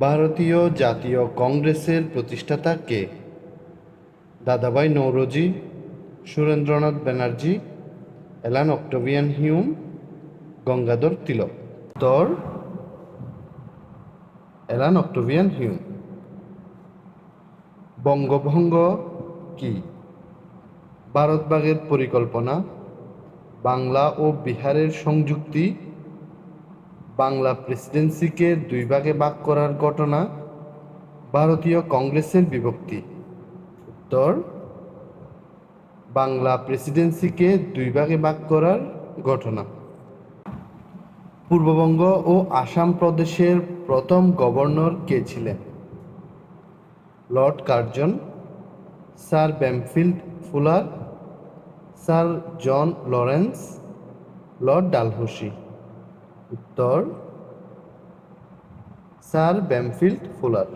ভারতীয় জাতীয় কংগ্রেসের প্রতিষ্ঠাতা কে? Dadabhai Naoroji, Surendranath Banerjee Allan Octavian Hume, Gangadhar Tilak. উত্তর অ্যালান অক্টোভিয়ান হিউম। বঙ্গভঙ্গ কি? ভারতবাগের পরিকল্পনা, বাংলা ও বিহারের সংযুক্তি বাংলা প্রেসিডেন্সিকে দুই ভাগে ভাগ করার ঘটনা ভারতীয় কংগ্রেসের বিভক্তি। উত্তর, বাংলা প্রেসিডেন্সিকে দুই ভাগে ভাগ করার ঘটনা। পূর্ববঙ্গ ও আসাম প্রদেশের প্রথম গভর্নর কে ছিলেন? Lord Curzon, sir Bampfylde Fuller, sir John Lawrence, Lord Dalhousie. উত্তর স্যার ব্যামফিল্ড ফুলার।